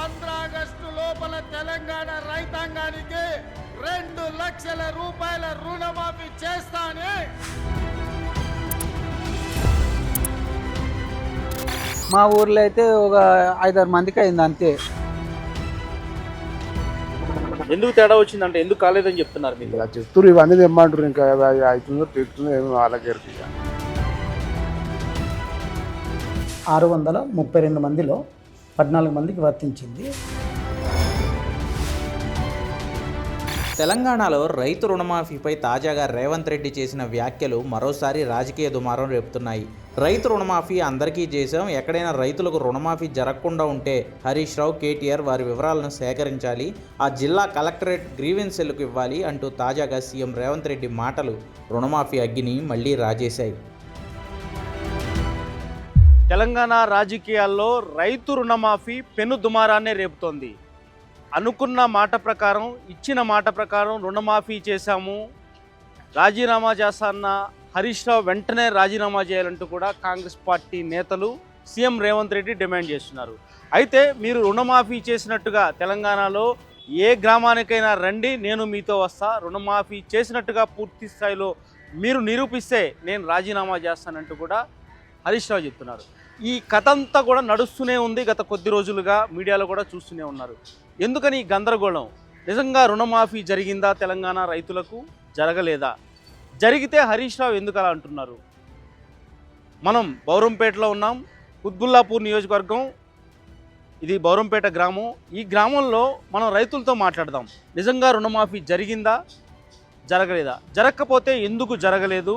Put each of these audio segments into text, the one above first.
August లోపల తెలంగాణ రైతాంగానికి రెండు లక్షల రూపాయల రుణమాఫీ చేస్తానే. మా ఊర్లో అయితే ఒక ఐదారు మందికి అయింది అంతే. ఎందుకు తేడా వచ్చిందంటే ఎందుకు కాలేదని చెప్తున్నారు మీరు? ఇలా చెప్తున్నారు ఇవన్నీ తెమ్మంటారు ఇంకా అది అవుతుందో తిరుగుతుందో ఏమో వాళ్ళకి ఇక. ఆరు వందల ముప్పై రెండు మందిలో పద్నాలుగు మందికి వర్తించింది. తెలంగాణలో రైతు రుణమాఫీపై తాజాగా రేవంత్ రెడ్డి చేసిన వ్యాఖ్యలు మరోసారి రాజకీయ దుమారం రేపుతున్నాయి. రైతు రుణమాఫీ అందరికీ చేశాం ఎక్కడైనా రైతులకు రుణమాఫీ జరగకుండా ఉంటే హరీష్ రావు కేటీఆర్ వారి వివరాలను సేకరించాలి ఆ జిల్లా కలెక్టరేట్ గ్రీవెన్స్ సెల్కు ఇవ్వాలి అంటూ తాజాగా సీఎం రేవంత్ రెడ్డి మాటలు రుణమాఫీ అగ్గిని మళ్ళీ రాజేశాయి. తెలంగాణ రాజకీయాల్లో రైతు రుణమాఫీ పెను దుమారాన్నే రేపుతోంది. అనుకున్న మాట ప్రకారం ఇచ్చిన మాట ప్రకారం రుణమాఫీ చేశాము. రాజీనామా చేస్తాన్న హరీష్ రావు వెంటనే రాజీనామా చేయాలంటూ కూడా కాంగ్రెస్ పార్టీ నేతలు సీఎం రేవంత్ రెడ్డి డిమాండ్ చేస్తున్నారు. అయితే మీరు రుణమాఫీ చేసినట్టుగా తెలంగాణలో ఏ గ్రామానికైనా రండి నేను మీతో వస్తా. రుణమాఫీ చేసినట్టుగా పూర్తి స్థాయిలో మీరు నిరూపిస్తే నేను రాజీనామా చేస్తానంటూ కూడా హరీష్ రావు చెప్తున్నారు. ఈ కథ అంతా కూడా నడుస్తూనే ఉంది. గత కొద్ది రోజులుగా మీడియాలో కూడా చూస్తూనే ఉన్నారు. ఎందుకని ఈ గందరగోళం? నిజంగా రుణమాఫీ జరిగిందా తెలంగాణ రైతులకు? జరగలేదా? జరిగితే హరీష్ రావు ఎందుకు అలా అంటున్నారు? మనం బౌరంపేటలో ఉన్నాం. కుత్బుల్లాపూర్ నియోజకవర్గం. ఇది బౌరంపేట గ్రామం. ఈ గ్రామంలో మనం రైతులతో మాట్లాడదాం. నిజంగా రుణమాఫీ జరిగిందా? జరగలేదా? జరగకపోతే ఎందుకు జరగలేదు?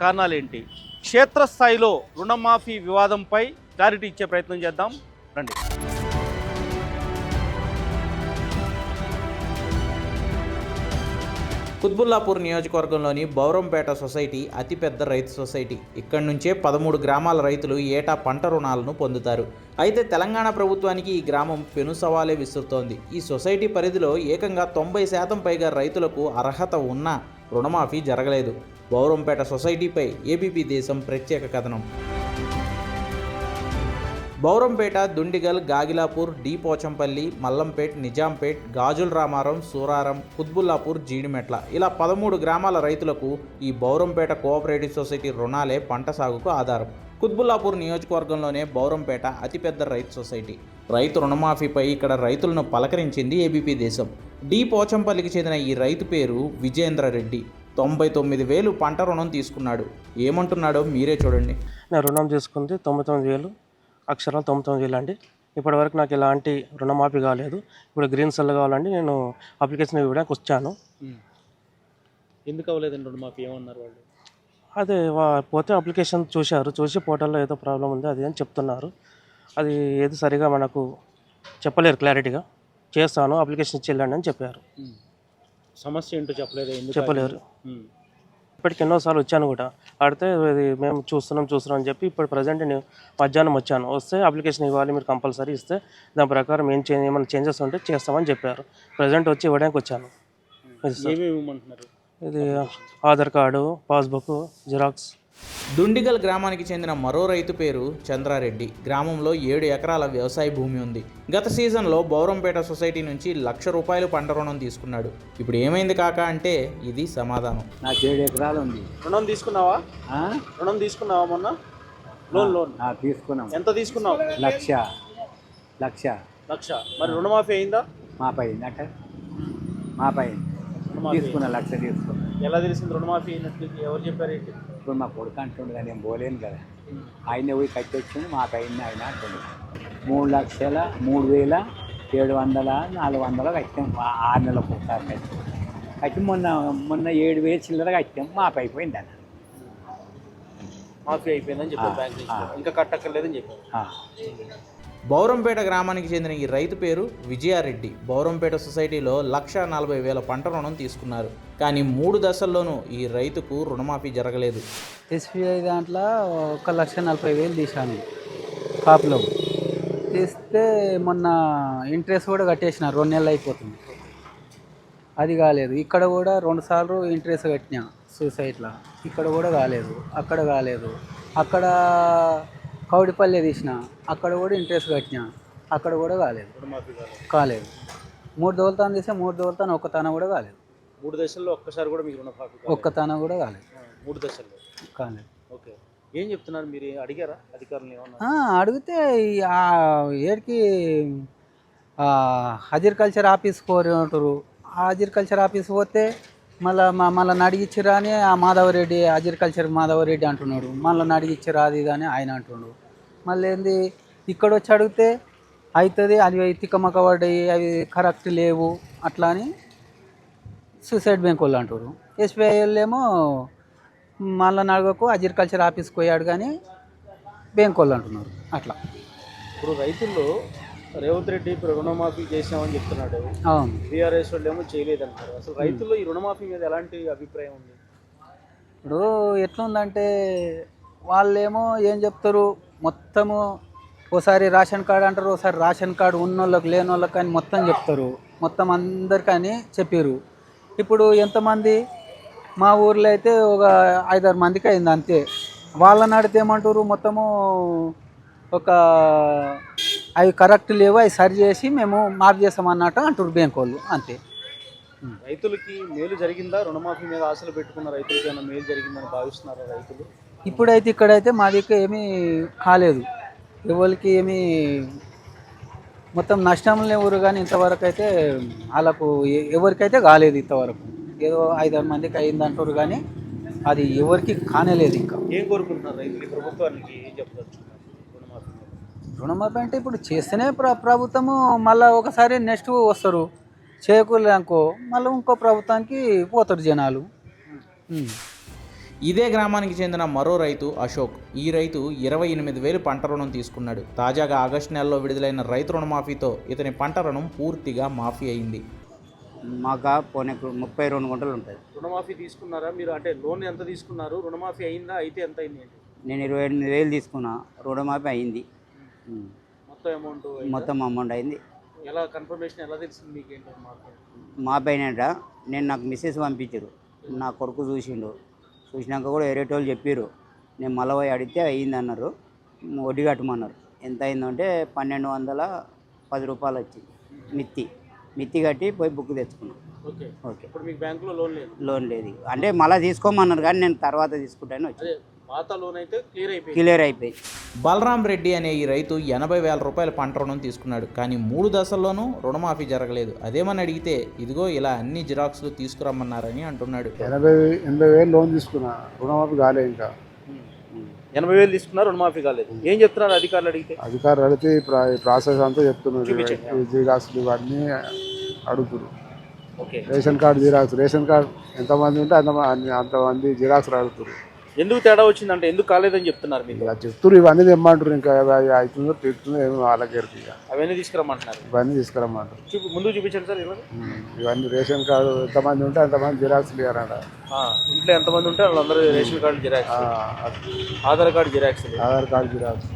కారణాలేంటి? క్షేత్రస్థాయిలో రుణమాఫీ వివాదంపై క్లారిటీ ఇచ్చే ప్రయత్నం చేద్దాం. రండి. కుత్బుల్లాపూర్ నియోజకవర్గంలోని బౌరంపేట సొసైటీ అతిపెద్ద రైతు సొసైటీ. ఇక్కడి నుంచే పదమూడు గ్రామాల రైతులు ఏటా పంట రుణాలను పొందుతారు. అయితే తెలంగాణ ప్రభుత్వానికి ఈ గ్రామం పెను సవాలే విసురుతోంది. ఈ సొసైటీ పరిధిలో ఏకంగా తొంభై శాతం పైగా రైతులకు అర్హత ఉన్నా రుణమాఫీ జరగలేదు. బౌరంపేట సొసైటీపై ఏబీపీ దేశం ప్రత్యేక కథనం. బౌరంపేట దుండిగల్ గాగిలాపూర్ డి పోచంపల్లి మల్లంపేట్ నిజాంపేట్ గాజుల రామారం సూరారం కుత్బుల్లాపూర్ జీడిమెట్ల. ఇలా పదమూడు గ్రామాల రైతులకు ఈ బౌరంపేట కోఆపరేటివ్ సొసైటీ రుణాలే పంట సాగుకు ఆధారం. కుత్బుల్లాపూర్ నియోజకవర్గంలోనే బౌరంపేట అతిపెద్ద రైతు సొసైటీ. రైతు రుణమాఫీపై ఇక్కడ రైతులను పలకరించింది ఏబీపీ దేశం. డి పోచంపల్లికి చెందిన ఈ రైతు పేరు విజేంద్ర రెడ్డి. తొంభై తొమ్మిది వేలు పంట రుణం తీసుకున్నాడు. ఏమంటున్నాడో మీరే చూడండి. నేను రుణం తీసుకుంది తొంభై తొమ్మిది వేలు. అక్షరం తొంభై తొమ్మిది వేలు అండి ఇప్పటివరకు నాకు ఎలాంటి రుణమాఫీ కాలేదు. ఇప్పుడు గ్రీన్ సెల్ కావాలండి. నేను అప్లికేషన్ ఇవ్వడానికి వచ్చాను. ఎందుకు అవ్వలేదండి రుణమాఫీ? ఏమన్నారు వాళ్ళు? అదే పోతే అప్లికేషన్ చూశారు. చూసి పోర్టల్లో ఏదో ప్రాబ్లం ఉంది అది అని చెప్తున్నారు. అది ఏది సరిగా మనకు చెప్పలేరు క్లారిటీగా. చేస్తాను అప్లికేషన్ ఇచ్చి వెళ్ళండి అని చెప్పారు. సమస్య ఏంటో చెప్పలేదు? ఎందుకు చెప్పలేరు. ఇప్పటికి ఎన్నోసార్లు వచ్చాను కూడా. ఆడితే ఇది మేము చూస్తున్నాం చూస్తున్నాం అని చెప్పి ఇప్పుడు ప్రజెంట్ నేను మధ్యాహ్నం వచ్చాను. వస్తే అప్లికేషన్ ఇవ్వాలి మీరు కంపల్సరీ ఇస్తే దాని ప్రకారం ఏం చేంజ్ ఏమైనా చేంజెస్ ఉంటే చేస్తామని చెప్పారు. ప్రజెంట్ వచ్చి ఇవ్వడానికి వచ్చాను. ఇది Aadhaar card passbook xerox. Dundigal గ్రామానికి చెందిన మరో రైతు పేరు చంద్రారెడ్డి. గ్రామంలో ఏడు ఎకరాల వ్యవసాయ భూమి ఉంది. గత సీజన్లో బౌరంపేట సొసైటీ నుంచి లక్ష రూపాయలు పంట రుణం తీసుకున్నాడు. ఇప్పుడు ఏమైంది కాక అంటే ఇది సమాధానం. నాకు ఏడు ఎకరాలు ఉంది. రుణం తీసుకున్నావా? ఆ? రుణం తీసుకున్నావా మొన్న? Loan loan. ఆ, తీసుకున్నాం. ఎంత తీసుకున్నావు? లక్ష. లక్ష. లక్ష. మరి రుణమాఫీ అయిందా? మా పై అట మా పై రుణమాఫీ తీసుకున్నా లక్ష తీసుకున్నా. ఎలా తెలిసింది రుణమాఫీ అయినట్లు ఎవరు చెప్పారు ఏంటి? ఇప్పుడు మా కొడుకు అంటుండే కదా నేను పోలేను కదా. ఆయన పోయి కట్టి వచ్చింది మా పైన ఆయన అంటుండే. మూడు లక్షల మూడు వేల ఏడు వందల నాలుగు వందల కట్టాం ఆరు నెలలకు ఒకసారి కట్టి. కట్టి మొన్న మొన్న ఏడు వేలు చిల్లర కట్టాం మాపు అయిపోయింది అన్న. మాఫీ అయిపోయిందని చెప్పారు. ఇంకా కట్టక్కర్లేదని చెప్పారు. బౌరంపేట గ్రామానికి చెందిన ఈ రైతు పేరు విజయారెడ్డి. బౌరంపేట సొసైటీలో లక్ష నలభై వేల పంట రుణం తీసుకున్నారు. కానీ మూడు దశల్లోనూ ఈ రైతుకు రుణమాఫీ జరగలేదు. ఎస్బీఐ దాంట్లో ఒక లక్ష నలభై వేలు తీశాను. కాపులో. తీస్తే మొన్న ఇంట్రెస్ట్ కూడా కట్టేసిన రెండు నెలలు అయిపోతుంది. అది కాలేదు. ఇక్కడ కూడా రెండు సార్లు ఇంట్రెస్ట్ కట్టినా సూసైడ్లో. ఇక్కడ కూడా కాలేదు. అక్కడ కాలేదు. అక్కడ కౌడిపల్లె తీసిన అక్కడ కూడా ఇంట్రెస్ట్ కట్టినా అక్కడ కూడా కాలేదు. కాలేదు. మూడు దోలుతాను తీస్తే మూడు దోలుతాను ఒక్క తాన కూడా కాలేదు. మూడు దశల్లో ఒక్కసారి కూడా మీకు. ఒక్క తాన కూడా కాలేదు. మూడు దశల్లో. కాలేదు. ఓకే. ఏం చెప్తున్నారు మీరు? అడిగారా? అధికారులు ఏమన్నా? అడిగితే ఏడికి అగ్రికల్చర్ ఆఫీస్ కోరి ఉంటారు ఆ అగ్రికల్చర్ ఆఫీస్ పోతే మళ్ళీ మళ్ళీ నడిగిచ్చిరా అని ఆ మాధవరెడ్డి అగ్రికల్చర్ మాధవరెడ్డి అంటున్నాడు. మళ్ళీ నడిగిచ్చిరా అది ఇది అని ఆయన అంటున్నాడు. మళ్ళీ ఏంది ఇక్కడ వచ్చి అడిగితే అవుతుంది అది తిక్కమక్క పడ్డాయి అవి కరెక్ట్ లేవు అట్లా అని సూసైడ్ బ్యాంక్ వాళ్ళు అంటారు ఎస్బీఐ వాళ్ళు ఏమో మళ్ళీ నడగకు అగ్రికల్చర్ ఆఫీస్కి పోయాడు కానీ బ్యాంక్ వాళ్ళు అంటున్నారు. అట్లా. ఇప్పుడు రైతుల్లో రేవంత్ రెడ్డి ఇప్పుడు రుణమాఫీ చేసామని చెప్తున్నాడు. అవును. బీఆర్ఎస్ వాళ్ళు ఏమో చేయలేదంటారు అసలు రైతుల్లో ఈ రుణమాఫీ మీద ఎలాంటి అభిప్రాయం ఉంది? ఇప్పుడు ఎట్లుందంటే వాళ్ళేమో ఏం చెప్తారు? మొత్తము ఓసారి రేషన్ కార్డు అంటారు ఓసారి రేషన్ కార్డు ఉన్నోళ్ళకి లేని వాళ్ళకి కానీ మొత్తం చెప్తారు. మొత్తం అందరికని చెప్పారు ఇప్పుడు ఎంతమంది మా ఊర్లో అయితే ఒక ఐదారు మందికి అయింది అంతే. వాళ్ళని అడిగితే ఏమంటారు మొత్తము ఒక అవి కరెక్ట్ లేవు అవి సరి చేసి మేము మార్పు చేస్తామన్నట్టు అంటారు బ్యాంక్ వాళ్ళు అంతే. రైతులకి మేలు జరిగిందా? రుణమాఫీ మీద ఆశలు పెట్టుకున్న రైతులకి ఏమైనా మేలు జరిగిందని భావిస్తున్నారా రైతులు? ఇప్పుడైతే ఇక్కడైతే మా దగ్గర ఏమీ కాలేదు. ఎవరికి ఏమీ మొత్తం నష్టం లేవురు కానీ ఇంతవరకు అయితే వాళ్ళకు ఎవరికైతే కాలేదు ఇంతవరకు. ఏదో ఐదారు మందికి అయింది అంటారు కానీ అది ఎవరికి కానేలేదు ఇంకా. ఏం కోరుకుంటున్నారు? రైతులు ప్రభుత్వానికి ఏం రుణమాఫీ అంటే ఇప్పుడు చేస్తేనే ప్ర ప్రభుత్వము మళ్ళీ ఒకసారి నెక్స్ట్ వస్తారు. చేయకూడదనుకో మళ్ళీ ఇంకో ప్రభుత్వానికి పోతారు జనాలు. ఇదే గ్రామానికి చెందిన మరో రైతు అశోక్. ఈ రైతు ఇరవై ఎనిమిది వేలు పంట రుణం తీసుకున్నాడు. తాజాగా ఆగస్టు నెలలో విడుదలైన రైతు రుణమాఫీతో ఇతని పంట రుణం పూర్తిగా మాఫీ అయింది. మాకు పోనీ ముప్పై రెండు గుంటలు ఉంటుంది రుణమాఫీ తీసుకున్నారా? మీరు అంటే లోన్ ఎంత తీసుకున్నారు? రుణమాఫీ అయిందా? అయితే ఎంత అయింది? నేను ఇరవై ఎనిమిది వేలు తీసుకున్నా. రుణమాఫీ అయింది. మొత్తం అమౌంట్ మొత్తం అమౌంట్ అయింది. ఎలా కన్ఫర్మేషన్ ఎలా తెలిసింది మీకు? ఏంటో మా పైన నేను నాకు మెసేజ్ పంపించారు. నా కొడుకు చూసిండు. చూసినాక కూడా వేరేటోళ్ళు చెప్పారు నేను మళ్ళీ పోయి అడిగితే అయ్యింది అన్నారు వడ్డీ కట్టమన్నారు. ఎంత అయిందంటే పన్నెండు వందల పది రూపాయలు వచ్చింది. మిత్తి. మిత్తి కట్టి పోయి బుక్ తెచ్చుకున్నాను ఓకే. ఓకే. ఇప్పుడు మీకు బ్యాంకులో లోన్ లేదు. లోన్ లేదు. అంటే మళ్ళీ తీసుకోమన్నారు కానీ నేను తర్వాత తీసుకుంటాను వచ్చి క్లియర్ అయిపోయింది. క్లియర్ అయిపోయి బలరాం రెడ్డి అనే ఈ రైతు ఎనభై వేల రూపాయల పంట రుణం తీసుకున్నాడు. కానీ మూడు దశల్లోనూ రుణమాఫీ జరగలేదు. అదేమని అడిగితే ఇదిగో ఇలా అన్ని జిరాక్స్లు తీసుకురమ్మన్నారని అంటున్నాడు. ఎనభై ఎనభై వేలు లోన్ తీసుకున్నా రుణమాఫీ కాలే ఇంకా. ఎనభై వేలు తీసుకున్నారు రుణమాఫీ కాలేదు. ఏం చెప్తున్నారు అధికారులు అడిగితే? అధికారులు అడిగితే ఈ ప్రా- ఈ ప్రాసెస్ అంతా చెప్తున్నారు. జిరాక్స్లు ఇవన్నీ అడుగుతున్నారు okay. Ration card xerox ration card ఎంతమంది ఉంటే అంత అంతమంది జిరాక్స్ అడుగుతారు. ఎందుకు తేడా వచ్చిందంటే ఎందుకు కాలేదని చెప్తున్నారు మీకు ఇక చెప్తున్నారు ఇవన్నీ తెమ్మంటారు ఇంకా అవి అవుతుందో తిడుతుందో ఏమో వాళ్ళకి ఎరుకు ఇక. అవన్నీ తీసుకురమ్మంటున్నారు. ఇవన్నీ తీసుకురమ్మంటారు చూపి ముందు చూపించండి సార్ ఉమ్, ఇవన్నీ రేషన్ కార్డు ఎంతమంది ఉంటే అంతమంది జిరాక్స్ ఇవ్వరంట ఆ, ఇంట్లో ఎంతమంది ఉంటే వాళ్ళందరూ ration card xerox. Aadhaar card xerox. Aadhaar card xerox.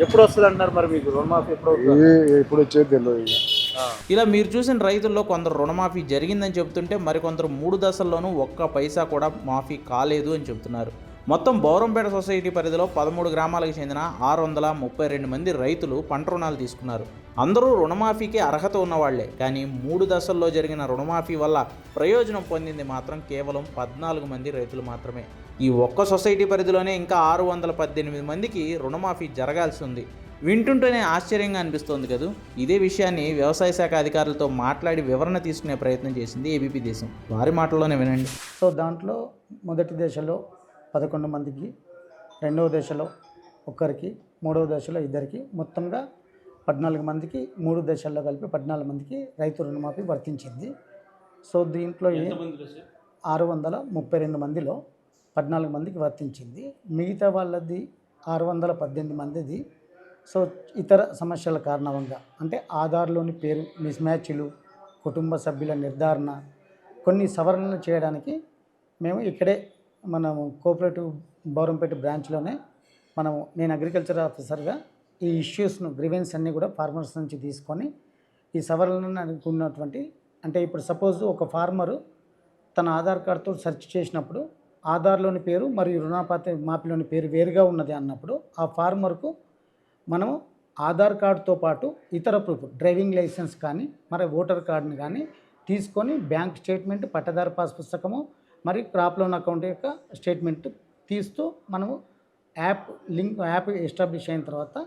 ఎప్పుడు వస్తుంది అంటున్నారు మరి మీకు? రుణమాఫీ ఎప్పుడు అవుతుంది? ఇది ఇప్పుడు వచ్చేది తెలియదు ఇక. ఆ, ఇలా మీరు చూసిన రైతుల్లో కొందరు రుణమాఫీ జరిగిందని చెబుతుంటే మరికొందరు మూడు దశల్లోనూ ఒక్క పైసా కూడా మాఫీ కాలేదు అని చెబుతున్నారు. మొత్తం బౌరంపేట సొసైటీ పరిధిలో పదమూడు గ్రామాలకు చెందిన ఆరు వందల ముప్పై రెండు మంది రైతులు పంట రుణాలు తీసుకున్నారు. అందరూ రుణమాఫీకి అర్హత ఉన్నవాళ్ళే. కానీ మూడు దశల్లో జరిగిన రుణమాఫీ వల్ల ప్రయోజనం పొందింది మాత్రం కేవలం పద్నాలుగు మంది రైతులు మాత్రమే. ఈ ఒక్క సొసైటీ పరిధిలోనే ఇంకా ఆరు వందల పద్దెనిమిది మందికి రుణమాఫీ జరగాల్సి ఉంది. వింటుంటేనే ఆశ్చర్యంగా అనిపిస్తోంది కదూ? ఇదే విషయాన్ని వ్యవసాయ శాఖ అధికారులతో మాట్లాడి వివరణ తీసుకునే ప్రయత్నం చేసింది ఏబీపీ దేశం. వారి మాటల్లోనే వినండి. సో దాంట్లో మొదటి దశలో పదకొండు మందికి రెండవ దశలో ఒక్కరికి మూడవ దశలో ఇద్దరికి మొత్తంగా పద్నాలుగు మందికి మూడు దశల్లో కలిపి పద్నాలుగు మందికి రైతు రుణమాఫీ వర్తించింది. సో దీంట్లో ఆరు వందల ముప్పై రెండు మందిలో పద్నాలుగు మందికి వర్తించింది. మిగతా వాళ్ళది ఆరు వందల పద్దెనిమిది మందిది. సో ఇతర సమస్యల కారణంగా అంటే ఆధార్లోని పేరు మిస్ మ్యాచ్లు కుటుంబ సభ్యుల నిర్ధారణ కొన్ని సవరణలు చేయడానికి మేము ఇక్కడే మనము కోఆపరేటివ్ బౌరంపేట బ్రాంచ్లోనే మనము నేను అగ్రికల్చర్ ఆఫీసర్గా ఈ ఇష్యూస్ను గ్రీవెన్స్ అన్నీ కూడా ఫార్మర్స్ నుంచి తీసుకొని ఈ సవరణను అనుకున్నటువంటి అంటే ఇప్పుడు సపోజ్ ఒక ఫార్మరు తన ఆధార్ కార్డుతో సెర్చ్ చేసినప్పుడు ఆధార్లోని పేరు మరియు రుణాపాతి మాపిలోని పేరు వేరుగా ఉన్నది అన్నప్పుడు ఆ ఫార్మర్కు మనము ఆధార్ కార్డుతో పాటు ఇతర ప్రూఫ్ డ్రైవింగ్ లైసెన్స్ కానీ మరి ఓటర్ కార్డుని కానీ తీసుకొని బ్యాంక్ స్టేట్మెంట్ పట్టదారు పాస్ పుస్తకము మరి క్రాప్ లోన్ అకౌంట్ యొక్క స్టేట్మెంట్ తీస్తూ మనము యాప్ లింక్ యాప్ ఎస్టాబ్లిష్ అయిన తర్వాత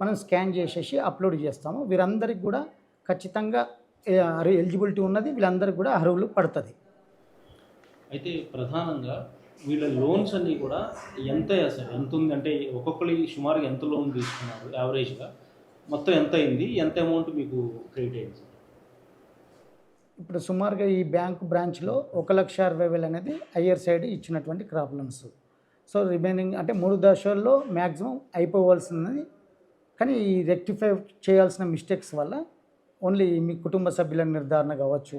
మనం స్కాన్ చేసేసి అప్లోడ్ చేస్తాము. వీరందరికీ కూడా ఖచ్చితంగా ఎలిజిబిలిటీ ఉన్నది. వీళ్ళందరికీ కూడా అర్హులు పడుతుంది. అయితే ప్రధానంగా వీళ్ళ లోన్స్ అన్నీ కూడా ఎంత అసలు? ఎంత ఉంది అంటే ఒక్కొక్కరి సుమారుగా ఎంత లోన్ తీసుకున్నారు? యావరేజ్గా మొత్తం ఎంత అయింది? ఎంత అమౌంట్ మీకు క్రెడిట్ అయింది? ఇప్పుడు సుమారుగా ఈ బ్యాంక్ బ్రాంచ్లో ఒక లక్ష అరవై వేలు అనేది హయ్యర్ సైడ్ ఇచ్చినటువంటి క్రాప్ లోన్స్. సో రిమైనింగ్ అంటే మూడు దశల్లో మ్యాక్సిమం అయిపోవాల్సింది. కానీ ఈ రెక్టిఫై చేయాల్సిన మిస్టేక్స్ వల్ల ఓన్లీ మీ కుటుంబ సభ్యుల నిర్ధారణ కావచ్చు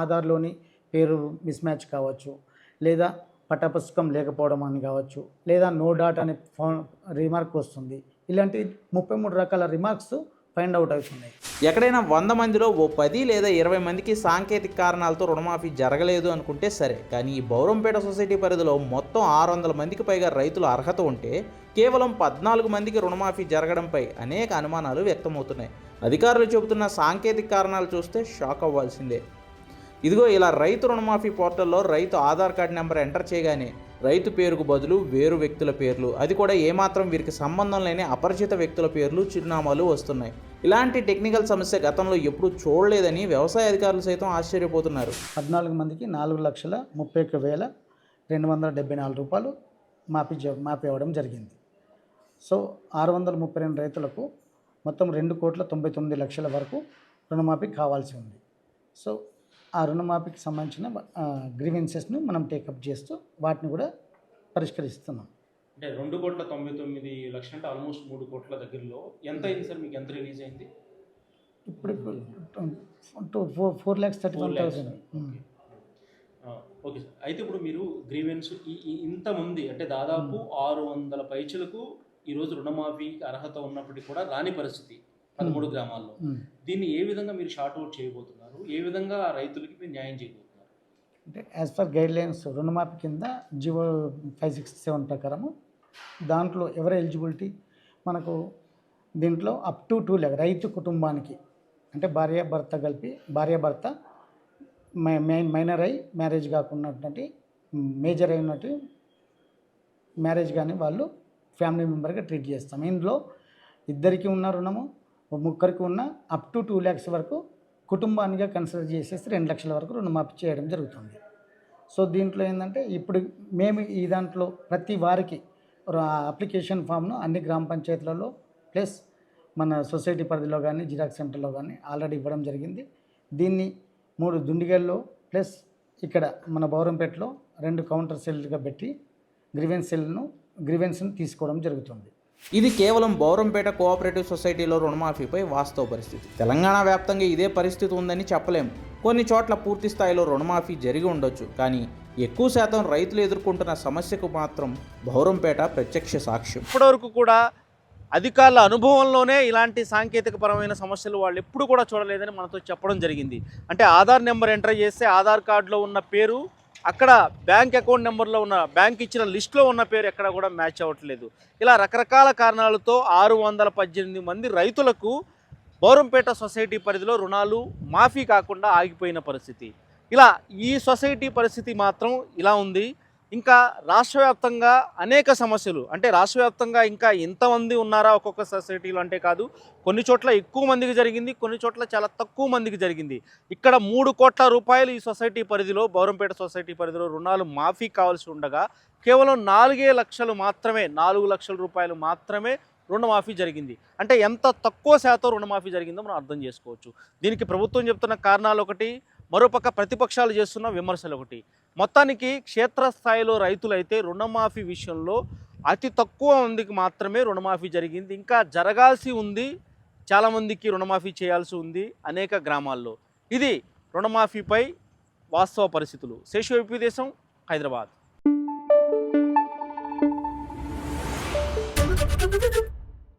ఆధార్లోని పేరు మిస్ మ్యాచ్ కావచ్చు లేదా పట్టపుస్తకం లేకపోవడం అని కావచ్చు లేదా నో డాట్ అనే ఫోన్ రిమార్క్ వస్తుంది. ఇలాంటి ముప్పై మూడు రకాల రిమార్క్స్ ఫైండ్ అవుట్ అవుతున్నాయి. ఎక్కడైనా వంద మందిలో ఓ పది లేదా ఇరవై మందికి సాంకేతిక కారణాలతో రుణమాఫీ జరగలేదు అనుకుంటే సరే కానీ ఈ బౌరంపేట సొసైటీ పరిధిలో మొత్తం ఆరు వందల మందికి పైగా రైతుల అర్హత ఉంటే కేవలం పద్నాలుగు మందికి రుణమాఫీ జరగడంపై అనేక అనుమానాలు వ్యక్తమవుతున్నాయి. అధికారులు చెబుతున్న సాంకేతిక కారణాలు చూస్తే షాక్ అవ్వాల్సిందే. ఇదిగో ఇలా రైతు రుణమాఫీ పోర్టల్లో రైతు ఆధార్ కార్డు నెంబర్ ఎంటర్ చేయగానే రైతు పేరుకు బదులు వేరు వ్యక్తుల పేర్లు. అది కూడా ఏమాత్రం వీరికి సంబంధం లేని అపరిచిత వ్యక్తుల పేర్లు చిరునామాలు వస్తున్నాయి. ఇలాంటి టెక్నికల్ సమస్య గతంలో ఎప్పుడూ చూడలేదని వ్యవసాయ అధికారులు సైతం ఆశ్చర్యపోతున్నారు. పద్నాలుగు మందికి నాలుగు లక్షల ముప్పై ఒక్క వేల రెండు వందల డెబ్బై నాలుగు రూపాయలు మాఫీ మాఫీ అవ్వడం జరిగింది. సో ఆరు వందల ముప్పై రెండు రైతులకు మొత్తం రెండు కోట్ల తొంభై తొమ్మిది లక్షల వరకు రుణమాఫీ కావాల్సి ఉంది. సో ఆ రుణమాఫీకి సంబంధించిన గ్రీవెన్సెస్ను మనం టేకప్ చేస్తూ వాటిని కూడా పరిష్కరిస్తున్నాం. అంటే రెండు కోట్ల తొంభై తొమ్మిది లక్షలు అంటే ఆల్మోస్ట్ మూడు కోట్ల దగ్గరలో ఎంత అయింది సార్ మీకు ఎంత రిలీజ్ అయింది? ఇప్పుడు two four four lakhs thirty one thousand. Okay. Sir. అయితే ఇప్పుడు మీరు గ్రీవెన్స్ ఇంతమంది అంటే దాదాపు ఆరు వందల పైచులకు ఈరోజు రుణమాఫీకి అర్హత ఉన్నప్పటికీ కూడా రాని పరిస్థితి పదమూడు గ్రామాల్లో. దీన్ని ఏ విధంగా మీరు షార్ట్ అవుట్ చేయబోతున్నారు? ఏ విధంగా రైతులకి మీరు న్యాయం చేయబోతున్నారు? అంటే యాజ్ పర్ గైడ్ లైన్స్ రుణమాఫీ కింద జివో ఫైవ్ సిక్స్ సెవెన్ ప్రకారము దాంట్లో ఎవరి ఎలిజిబిలిటీ మనకు దీంట్లో అప్ టు టూ ల్యాక్ రైతు కుటుంబానికి అంటే భార్య భర్త కలిపి భార్య భర్త మెయిన్ మైనర్ అయి మ్యారేజ్ కాకున్నటువంటి మేజర్ అయినట్టు మ్యారేజ్ కానీ వాళ్ళు ఫ్యామిలీ మెంబర్గా ట్రీట్ చేస్తాం. ఇందులో ఇద్దరికి ఉన్న రుణము ముగ్గురికి ఉన్న అప్ టు టూ ల్యాక్స్ వరకు కుటుంబానిగా కన్సిడర్ చేసేసి రెండు లక్షల వరకు రుణమాఫీ చేయడం జరుగుతుంది. సో దీంట్లో ఏంటంటే ఇప్పుడు మేము ఈ దాంట్లో ప్రతి వారికి అప్లికేషన్ ఫామ్ను అన్ని గ్రామ పంచాయతీలలో ప్లస్ మన సొసైటీ పరిధిలో కానీ జిరాక్స్ సెంటర్లో కానీ ఆల్రెడీ ఇవ్వడం జరిగింది. దీన్ని మూడు దుండిగల్లో ప్లస్ ఇక్కడ మన బౌరంపేటలో రెండు కౌంటర్ సెల్గా పెట్టి గ్రివెన్స్ సెల్ను గ్రివెన్స్ను తీసుకోవడం జరుగుతుంది. ఇది కేవలం బౌరంపేట కోఆపరేటివ్ సొసైటీలో రుణమాఫీపై వాస్తవ పరిస్థితి. తెలంగాణ వ్యాప్తంగా ఇదే పరిస్థితి ఉందని చెప్పలేం. కొన్ని చోట్ల పూర్తి స్థాయిలో రుణమాఫీ జరిగి ఉండొచ్చు. కానీ ఎక్కువ శాతం రైతులు ఎదుర్కొంటున్న సమస్యకు మాత్రం బౌరంపేట ప్రత్యక్ష సాక్ష్యం. ఇప్పటివరకు కూడా అధికారుల అనుభవంలోనే ఇలాంటి సాంకేతికపరమైన సమస్యలు వాళ్ళు ఎప్పుడు కూడా చూడలేదని మనతో చెప్పడం జరిగింది. అంటే ఆధార్ నెంబర్ ఎంటర్ చేస్తే ఆధార్ కార్డులో ఉన్న పేరు అక్కడ బ్యాంక్ అకౌంట్ నెంబర్లో ఉన్న బ్యాంక్ ఇచ్చిన లిస్ట్లో ఉన్న పేరు ఎక్కడ కూడా మ్యాచ్ అవ్వట్లేదు. ఇలా రకరకాల కారణాలతో ఆరు వందల పద్దెనిమిది మంది రైతులకు బౌరంపేట సొసైటీ పరిధిలో రుణాలు మాఫీ కాకుండా ఆగిపోయిన పరిస్థితి. ఇలా ఈ సొసైటీ పరిస్థితి మాత్రం ఇలా ఉంది. ఇంకా రాష్ట్రవ్యాప్తంగా అనేక సమస్యలు అంటే రాష్ట్రవ్యాప్తంగా ఇంకా ఎంతమంది ఉన్నారా ఒక్కొక్క సొసైటీలో అంటే కాదు కొన్ని చోట్ల ఎక్కువ మందికి జరిగింది కొన్ని చోట్ల చాలా తక్కువ మందికి జరిగింది. ఇక్కడ మూడు కోట్ల రూపాయలు ఈ సొసైటీ పరిధిలో బౌరంపేట సొసైటీ పరిధిలో రుణాలు మాఫీ కావాల్సి ఉండగా కేవలం నాలుగే లక్షలు మాత్రమే నాలుగు లక్షల రూపాయలు మాత్రమే రుణమాఫీ జరిగింది. అంటే ఎంత తక్కువ శాతం రుణమాఫీ జరిగిందో మనం అర్థం చేసుకోవచ్చు. దీనికి ప్రభుత్వం చెప్తున్న కారణాలు ఒకటి మరోపక్క ప్రతిపక్షాలు చేస్తున్న విమర్శలు ఒకటి. మొత్తానికి క్షేత్రస్థాయిలో రైతులైతే రుణమాఫీ విషయంలో అతి తక్కువ మందికి మాత్రమే రుణమాఫీ జరిగింది. ఇంకా జరగాల్సి ఉంది. చాలామందికి రుణమాఫీ చేయాల్సి ఉంది అనేక గ్రామాల్లో. ఇది రుణమాఫీపై వాస్తవ పరిస్థితులు. శేషు దేశం హైదరాబాద్.